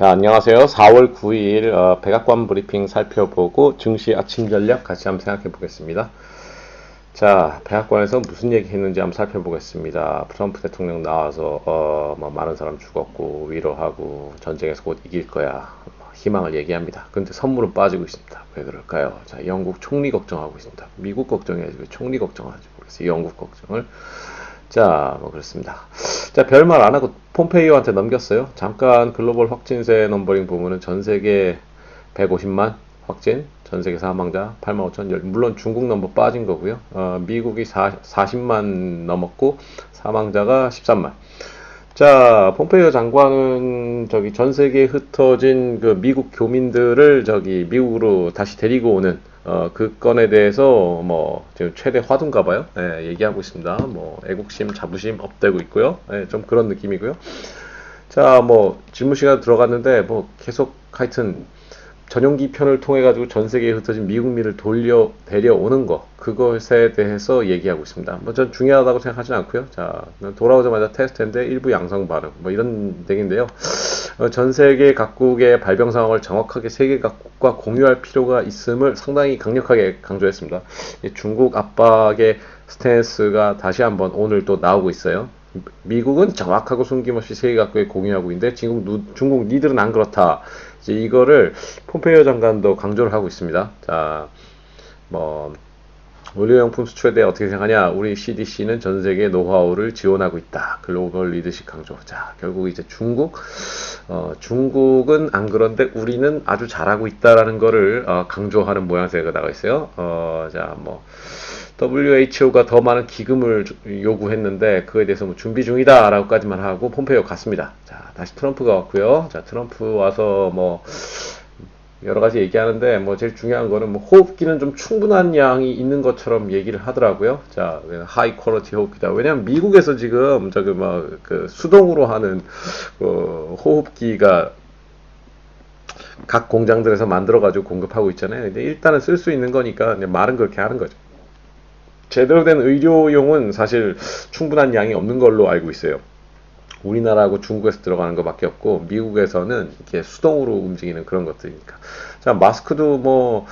자, 안녕하세요. 4월 9일 어, 백악관 브리핑 살펴보고 증시 아침 전략 같이 한번 생각해 보겠습니다. 자, 백악관에서 무슨 얘기 했는지 한번 살펴보겠습니다. 트럼프 대통령 나와서 어, 뭐 많은 사람 죽었고 위로하고 전쟁에서 곧 이길 거야. 뭐 희망을 얘기합니다. 근데 선물은 빠지고 있습니다. 왜 그럴까요? 자, 영국 총리 걱정하고 있습니다. 미국 걱정해야지 왜 총리 걱정하지 모르겠어요. 영국 걱정을. 자, 뭐 그렇습니다. 자, 별말 안 하고 폼페이오한테 넘겼어요. 잠깐 글로벌 확진세 넘버링 보면은 전 세계 150만 확진, 전 세계 사망자 8만 5천, 열- 물론 중국 넘버 빠진 거고요. 어, 미국이 4, 40만 넘었고 사망자가 13만. 자, 폼페이오 장관은 저기 전 세계에 흩어진 그 미국 교민들을 저기 미국으로 다시 데리고 오는 어, 그 건에 대해서 뭐 지금 최대 화두인가 봐요. 예, 얘기하고 있습니다. 뭐 애국심, 자부심 업되고 있고요. 예, 좀 그런 느낌이고요. 자, 뭐 질문 시간 들어갔는데 뭐 계속 하여튼 전용기 편을 통해 가지고 전 세계에 흩어진 미국민을 돌려 데려오는 거 그것에 대해서 얘기하고 있습니다. 뭐 전 중요하다고 생각하지 않고요. 자 돌아오자마자 테스트인데 일부 양성 반응 뭐 이런 얘기인데요. 어, 전 세계 각국의 발병 상황을 정확하게 세계 각국과 공유할 필요가 있음을 상당히 강력하게 강조했습니다. 이 중국 압박의 스탠스가 다시 한번 오늘 또 나오고 있어요. 미국은 정확하고 숨김없이 세계 각국에 공유하고 있는데 중국, 누- 중국 니들은 안 그렇다. 이제 이거를 폼페이오 장관도 강조를 하고 있습니다. 자, 뭐 의료용품 수출에 대해 어떻게 생각하냐? 우리 CDC는 전 세계 노하우를 지원하고 있다. 글로벌 리더십 강조. 자, 결국 이제 중국, 어, 중국은 안 그런데 우리는 아주 잘하고 있다라는 거를 어, 강조하는 모양새가 나가 있어요. 어, 자, 뭐 WHO가 더 많은 기금을 주- 요구했는데 그에 대해서 뭐 준비 중이다라고까지만 하고 폼페이오 갔습니다. 자, 다시 트럼프가 왔고요. 자, 트럼프 와서 뭐 여러 가지 얘기하는데 뭐 제일 중요한 거는 뭐 호흡기는 좀 충분한 양이 있는 것처럼 얘기를 하더라고요. 자, 하이 퀄리티 호흡기다. 왜냐면 미국에서 지금 저기 뭐그 수동으로 하는 그 호흡기가 각 공장들에서 만들어 가지고 공급하고 있잖아요. 근데 일단은 쓸 수 있는 거니까 말은 그렇게 하는 거죠. 제대로 된 의료용은 사실 충분한 양이 없는 걸로 알고 있어요. 우리나라하고 중국에서 들어가는 것밖에 없고 미국에서는 이렇게 수동으로 움직이는 그런 것들이니까. 자 마스크도 뭐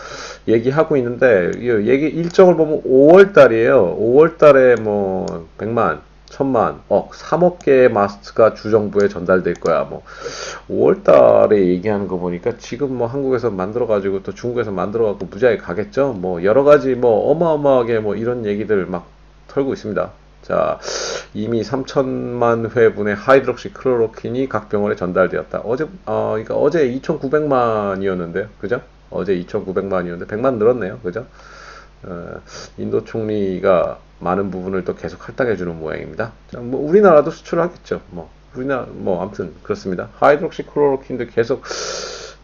얘기하고 있는데 이 얘기 일정을 보면 5월 달이에요. 5월 달에 뭐 100만, 1000만, 억, 3억 개의 마스크가 주정부에 전달될 거야. 뭐 5월 달에 얘기하는 거 보니까 지금 뭐 한국에서 만들어 가지고 또 중국에서 만들어 갖고 무지하게 가겠죠. 뭐 여러 가지 뭐 어마어마하게 뭐 이런 얘기들 막 털고 있습니다. 자, 이미 3천만 회분의 하이드록시 클로로킨이 각 병원에 전달되었다. 어제, 어, 그러니까 어제 2,900만이었는데요. 그죠? 어제 2,900만이었는데 100만 늘었네요. 그죠? 어, 인도 총리가 많은 부분을 또 계속 할당해 주는 모양입니다. 자, 뭐 우리나라도 수출하겠죠. 뭐 우리나라 뭐 아무튼 그렇습니다. 하이드록시 클로로킨도 계속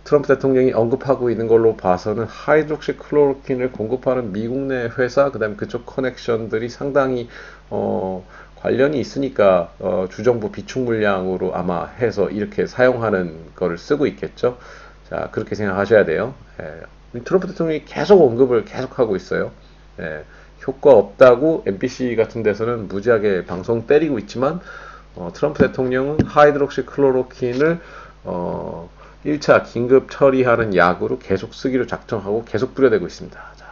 트럼프 대통령이 언급하고 있는 걸로 봐서는 하이드록시 클로로킨을 공급하는 미국 내 회사 그다음에 그쪽 커넥션들이 상당히 어, 관련이 있으니까 어, 주정부 비축 물량으로 아마 해서 이렇게 사용하는 거를 쓰고 있겠죠. 자 그렇게 생각하셔야 돼요. 예. 트럼프 대통령이 계속 언급을 계속하고 있어요. 예. 효과 없다고 MBC 같은 데서는 무지하게 방송 때리고 있지만 어, 트럼프 대통령은 하이드록시 클로로킨을 어, 1차 긴급 처리하는 약으로 계속 쓰기로 작정하고 계속 뿌려대고 있습니다. 자,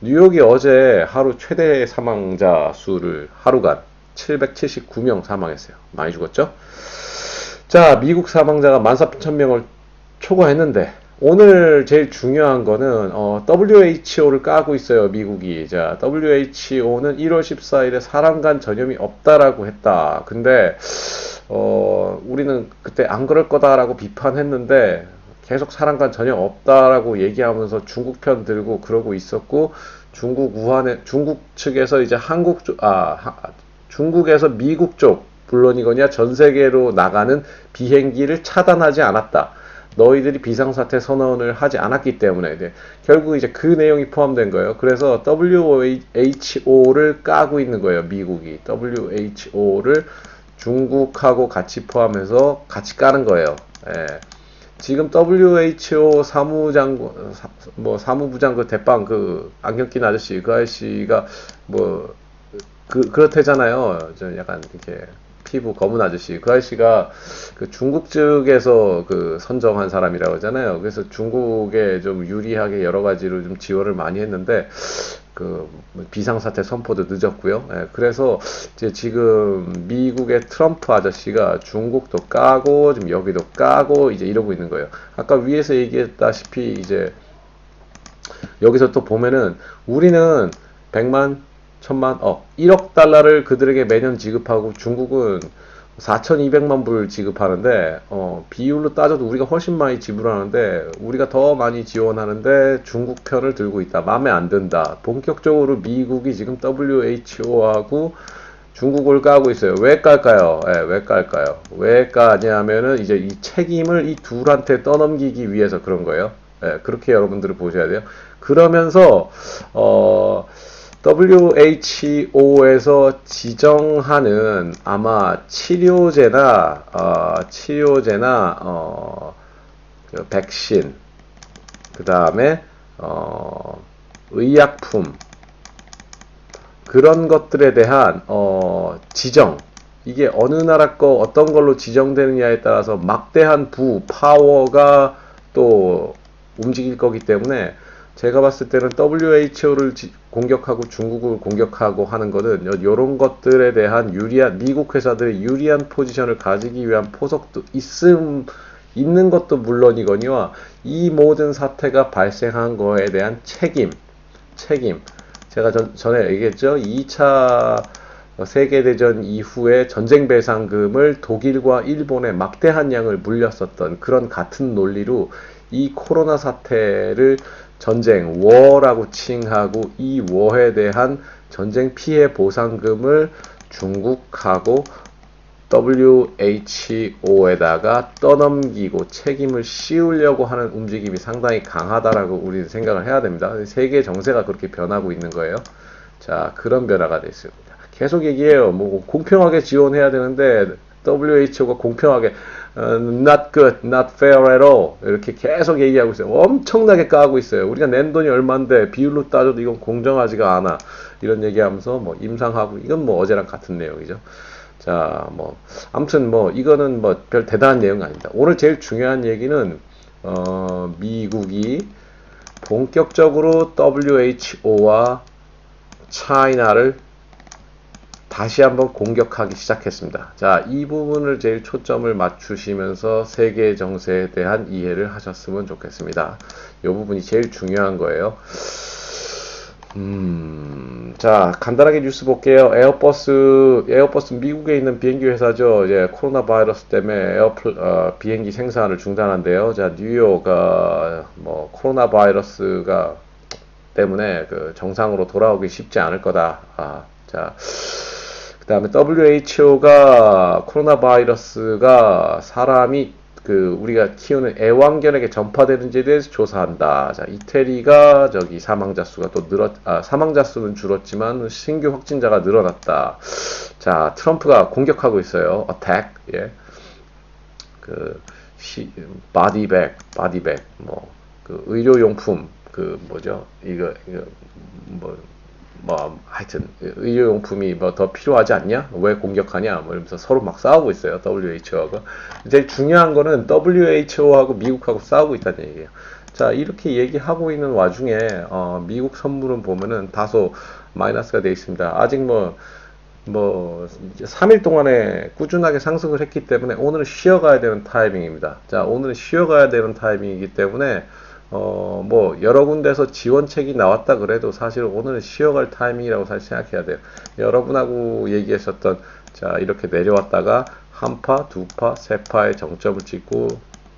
뉴욕이 어제 하루 최대 사망자 수를 하루간 779명 사망했어요. 많이 죽었죠? 자, 미국 사망자가 14,000명을 초과했는데 오늘 제일 중요한 거는 어, WHO를 까고 있어요, 미국이. 자, WHO는 1월 14일에 사람 간 전염이 없다라고 했다. 근데 어, 우리는 그때 안 그럴 거다라고 비판했는데 계속 사람 간 전염 없다라고 얘기하면서 중국 편 들고 그러고 있었고 중국 우한에 중국 측에서 이제 한국 쪽, 아, 하- 중국에서 미국 쪽 물론 이거냐 전 세계로 나가는 비행기를 차단하지 않았다. 너희들이 비상사태 선언을 하지 않았기 때문에 이제 결국 이제 그 내용이 포함된 거예요. 그래서 WHO를 까고 있는 거예요. 미국이 WHO를 중국하고 같이 포함해서 같이 까는 거예요. 예. 지금 WHO 사무장관 사- 뭐 사무부장 그 대빵 그 안경 낀 아저씨 그 아저씨가 뭐 그 그렇대잖아요. 저 약간 이렇게 피부 검은 아저씨 그 아저씨가 그 중국 측에서 그 선정한 사람이라고 하잖아요. 그래서 중국에 좀 유리하게 여러 가지로 좀 지원을 많이 했는데 그 비상사태 선포도 늦었고요. 예, 그래서 이제 지금 미국의 트럼프 아저씨가 중국도 까고 지금 여기도 까고 이제 이러고 있는 거예요. 아까 위에서 얘기했다시피 이제 여기서 또 보면은 우리는 100만, 1000만, 어, 1억 달러를 그들에게 매년 지급하고 중국은 4,200만 불 지급하는데 어, 비율로 따져도 우리가 훨씬 많이 지불하는데 우리가 더 많이 지원하는데 중국 편을 들고 있다. 마음에 안 든다. 본격적으로 미국이 지금 WHO하고 중국을 까고 있어요. 왜 깔까요? 예, 왜 깔까요? 왜 까냐면은 이제 이 책임을 이 둘한테 떠넘기기 위해서 그런 거예요. 예, 그렇게 여러분들은 보셔야 돼요. 그러면서 어 WHO에서 지정하는 아마 치료제나 어, 치료제나 어, 그 백신 그 다음에 어, 의약품 그런 것들에 대한 어, 지정. 이게 어느 나라 거 어떤 걸로 지정되느냐에 따라서 막대한 부 파워가 또 움직일 거기 때문에 제가 봤을 때는 WHO를 공격하고 중국을 공격하고 하는 것은 이런 것들에 대한 유리한 미국 회사들의 유리한 포지션을 가지기 위한 포석도 있음 있는 것도 물론이거니와 이 모든 사태가 발생한 거에 대한 책임 책임. 제가 전, 전에 얘기했죠? 2차 세계대전 이후에 전쟁 배상금을 독일과 일본에 막대한 양을 물렸었던 그런 같은 논리로 이 코로나 사태를 전쟁, 워라고 칭하고 이 워에 대한 전쟁 피해 보상금을 중국하고 WHO에다가 떠넘기고 책임을 씌우려고 하는 움직임이 상당히 강하다라고 우리는 생각을 해야 됩니다. 세계 정세가 그렇게 변하고 있는 거예요. 자, 그런 변화가 됐습니다. 계속 얘기해요. 뭐 공평하게 지원해야 되는데 WHO가 공평하게 어, not good, not fair at all 이렇게 계속 얘기하고 있어요. 엄청나게 까고 있어요. 우리가 낸 돈이 얼마인데 비율로 따져도 이건 공정하지가 않아. 이런 얘기하면서 뭐 임상하고 이건 뭐 어제랑 같은 내용이죠. 자, 뭐 아무튼 뭐 이거는 뭐 별 대단한 내용은 아닙니다. 오늘 제일 중요한 얘기는 어, 미국이 본격적으로 WHO와 차이나를 다시 한번 공격하기 시작했습니다. 자, 이 부분을 제일 초점을 맞추시면서 세계 정세에 대한 이해를 하셨으면 좋겠습니다. 이 부분이 제일 중요한 거예요. 음, 자, 간단하게 뉴스 볼게요. 에어버스, 에어버스 미국에 있는 비행기 회사죠. 이제 코로나 바이러스 때문에 에어플, 어, 비행기 생산을 중단한대요. 자, 뉴욕, 어, 뭐, 코로나 바이러스가 때문에 그 정상으로 돌아오기 쉽지 않을 거다. 아, 자, 그 다음에 WHO가 코로나 바이러스가 사람이 그 우리가 키우는 애완견에게 전파되는지에 대해서 조사한다. 자, 이태리가 저기 사망자 수가 또 늘었, 아, 사망자 수는 줄었지만 신규 확진자가 늘어났다. 자, 트럼프가 공격하고 있어요. 어택, 예. 그, 시, 바디백, 바디백, 뭐, 그 의료 용품, 그 뭐죠? 이거, 이거, 뭐, 뭐 하여튼 의료용품이 뭐 더 필요하지 않냐? 왜 공격하냐? 뭐 이러면서 서로 막 싸우고 있어요. WHO하고. 제일 중요한 거는 WHO하고 미국하고 싸우고 있다는 얘기예요. 자 이렇게 얘기하고 있는 와중에 어, 미국 선물은 보면은 다소 마이너스가 되어 있습니다. 아직 뭐뭐 3일 동안에 꾸준하게 상승을 했기 때문에 오늘은 쉬어가야 되는 타이밍입니다. 자 오늘은 쉬어가야 되는 타이밍이기 때문에 어, 뭐, 여러 군데서 지원책이 나왔다 그래도 사실 오늘은 쉬어갈 타이밍이라고 사실 생각해야 돼요. 여러분하고 얘기하셨던, 자, 이렇게 내려왔다가 한 파, 두 파, 세 파의 정점을 찍고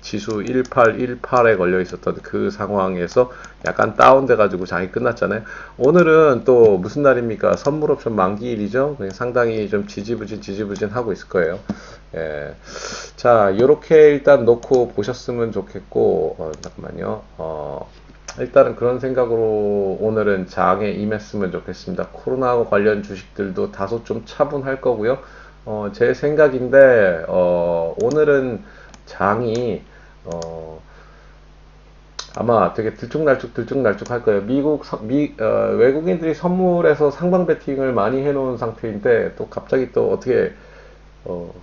지수 1818에 걸려 있었던 그 상황에서 약간 다운돼 가지고 장이 끝났잖아요. 오늘은 또 무슨 날입니까? 선물 옵션 만기일이죠. 상당히 좀 지지부진 지지부진 하고 있을 거예요. 예. 자, 이렇게 일단 놓고 보셨으면 좋겠고 어, 잠깐만요. 어, 일단은 그런 생각으로 오늘은 장에 임했으면 좋겠습니다. 코로나와 관련 주식들도 다소 좀 차분할 거고요. 어, 제 생각인데 어, 오늘은 장이 어, 아마 되게 들쭉날쭉 들쭉날쭉 할 거예요. 미국 미, 어, 외국인들이 선물에서 상방 베팅을 많이 해놓은 상태인데 또 갑자기 또 어떻게 어,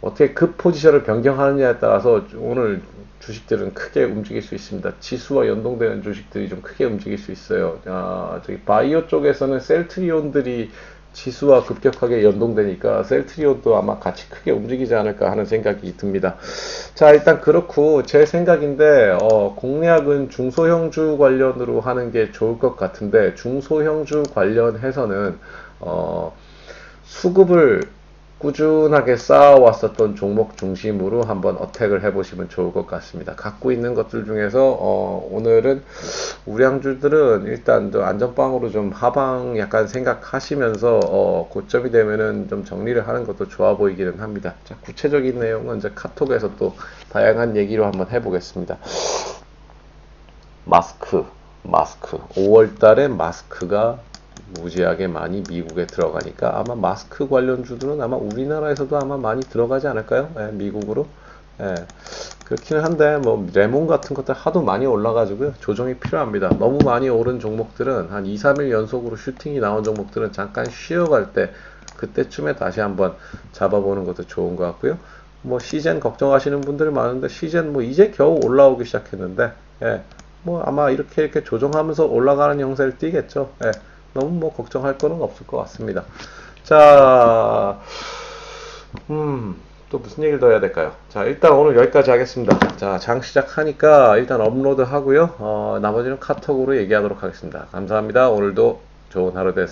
어떻게 급 포지션을 변경하느냐에 따라서 오늘 주식들은 크게 움직일 수 있습니다. 지수와 연동되는 주식들이 좀 크게 움직일 수 있어요. 아, 저기 바이오 쪽에서는 셀트리온들이 지수와 급격하게 연동되니까 셀트리온도 아마 같이 크게 움직이지 않을까 하는 생각이 듭니다. 자, 일단 그렇고 제 생각인데 어, 공략은 중소형주 관련으로 하는 게 좋을 것 같은데 중소형주 관련해서는 어, 수급을 꾸준하게 쌓아왔었던 종목 중심으로 한번 어택을 해보시면 좋을 것 같습니다. 갖고 있는 것들 중에서 어, 오늘은 우량주들은 일단 좀 안전빵으로 좀 하방 약간 생각하시면서 어, 고점이 되면은 좀 정리를 하는 것도 좋아 보이기는 합니다. 자, 구체적인 내용은 이제 카톡에서 또 다양한 얘기로 한번 해보겠습니다. 마스크, 마스크. 5월 달에 마스크가 무지하게 많이 미국에 들어가니까 아마 마스크 관련주들은 아마 우리나라에서도 아마 많이 들어가지 않을까요? 예, 미국으로. 예, 그렇기는 한데 뭐 레몬 같은 것들 하도 많이 올라가지고요. 조정이 필요합니다. 너무 많이 오른 종목들은 한 2, 3일 연속으로 슈팅이 나온 종목들은 잠깐 쉬어갈 때 그때쯤에 다시 한번 잡아보는 것도 좋은 것 같고요. 뭐 시젠 걱정하시는 분들이 많은데 시젠 뭐 이제 겨우 올라오기 시작했는데 예, 뭐 아마 이렇게 이렇게 조정하면서 올라가는 형세를 띠겠죠. 예, 너무 뭐 걱정할 거는 없을 것 같습니다. 자, 음, 또 무슨 얘기를 더 해야 될까요? 자, 일단 오늘 여기까지 하겠습니다. 자, 장 시작하니까 일단 업로드 하고요. 어, 나머지는 카톡으로 얘기하도록 하겠습니다. 감사합니다. 오늘도 좋은 하루 되세요.